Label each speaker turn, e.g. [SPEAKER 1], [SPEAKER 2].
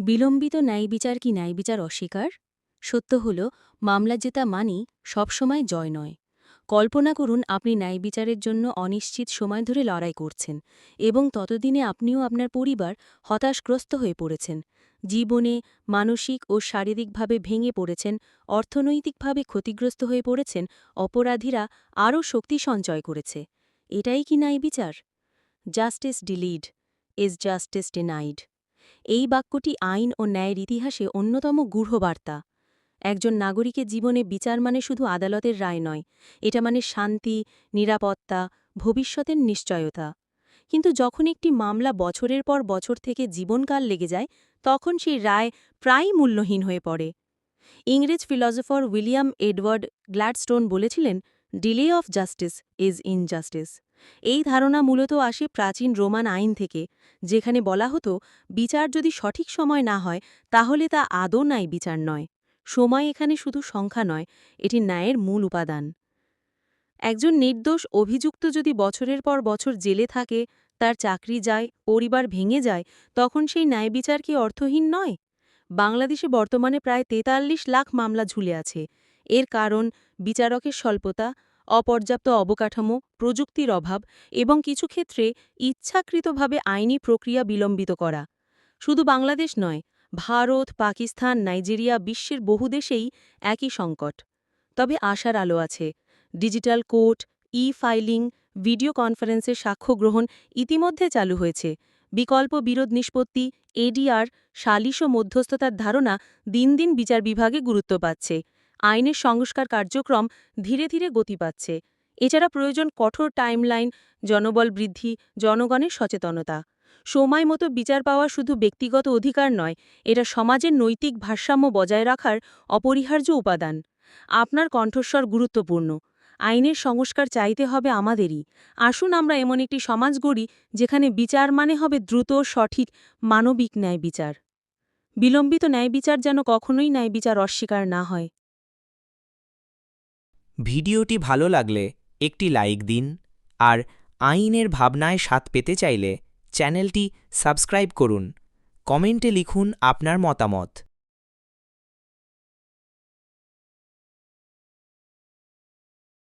[SPEAKER 1] বিলম্বিত ন্যায়বিচার কি ন্যায়বিচার অস্বীকার? সত্য হল, মামলা জেতা মানি সবসময় জয় নয়। কল্পনা করুন, আপনি ন্যায়বিচারের জন্য অনিশ্চিত সময় ধরে লড়াই করছেন এবং ততদিনে আপনিও আপনার পরিবার হতাশগ্রস্ত হয়ে পড়েছেন। জীবনে মানসিক ও শারীরিকভাবে ভেঙে পড়েছেন, অর্থনৈতিকভাবে ক্ষতিগ্রস্ত হয়ে পড়েছেন, অপরাধীরা আরও শক্তি সঞ্চয় করেছে। এটাই কি ন্যায়বিচার? Justice delayed is justice denied এই বাক্যটি আইন ও ন্যায়ের ইতিহাসে অন্যতম গূঢ় বার্তা একজন নাগরিকের জীবনে বিচার মানে শুধু আদালতের রায় নয়, এটা মানে শান্তি, নিরাপত্তা, ভবিষ্যতের নিশ্চয়তা। কিন্তু যখন একটি মামলা বছরের পর বছর থেকে জীবনকাল লেগে যায়, তখন সেই রায় প্রায়ই মূল্যহীন হয়ে পড়ে। ইংরেজ ফিলসফার উইলিয়াম এডওয়ার্ড গ্ল্যাডস্টোন বলেছিলেন, delay of justice is injustice. এই ধারণা মূলত আসে প্রাচীন রোমান আইন থেকে, যেখানে বলা হতো, বিচার যদি সঠিক সময় না হয়, তাহলে তা আদৌ নাই বিচার নয়। সময় এখানে শুধু সংখ্যা নয়, এটি ন্যায়ের মূল উপাদান। একজন নির্দোষ অভিযুক্ত যদি বছরের পর বছর জেলে থাকে, তার চাকরি যায়, পরিবার ভেঙে যায়, তখন সেই ন্যায় বিচার কি অর্থহীন নয়? বাংলাদেশে বর্তমানে প্রায় তেতাল্লিশ লাখ মামলা ঝুলে আছে। এর কারণ, বিচারকের স্বল্পতা অপর্যাপ্ত অবকাঠামো, প্রযুক্তির অভাব এবং কিছু ক্ষেত্রে ইচ্ছাকৃতভাবে আইনি প্রক্রিয়া বিলম্বিত করা। শুধু বাংলাদেশ নয়, ভারত, পাকিস্তান, নাইজেরিয়া বিশ্বের বহু দেশেই একই সংকট। তবে আশার আলো আছে। Digital court e filing video কনফারেন্সের সাক্ষ্য গ্রহণ ইতিমধ্যে চালু হয়েছে। বিকল্প বিরোধ নিষ্পত্তি এডিআর সালিশ ও মধ্যস্থতার ধারণা দিন দিন বিচার বিভাগে গুরুত্ব পাচ্ছে। আইনের সংস্কার কার্যক্রম ধীরে ধীরে গতি পাচ্ছে। এছাড়া প্রয়োজন কঠোর টাইমলাইন, জনবল বৃদ্ধি, জনগণের সচেতনতা। সময় মতো বিচার পাওয়া শুধু ব্যক্তিগত অধিকার নয়, এটা সমাজের নৈতিক ভারসাম্য বজায় রাখার অপরিহার্য উপাদান। আপনার কণ্ঠস্বর গুরুত্বপূর্ণ। আইনের সংস্কার চাইতে হবে আমাদেরই। আসুন আমরা এমন একটি সমাজ গড়ি, যেখানে বিচার মানে হবে দ্রুত, সঠিক, মানবিক ন্যায় বিচার বিলম্বিত ন্যায় বিচার যেন কখনোই ন্যায় বিচার অস্বীকার না হয়।
[SPEAKER 2] ভিডিওটি ভালো লাগলে একটি লাইক দিন আর আইনের ভাবনায় স্বাদ পেতে চাইলে চ্যানেলটি সাবস্ক্রাইব করুন। কমেন্টে লিখুন আপনার মতামত।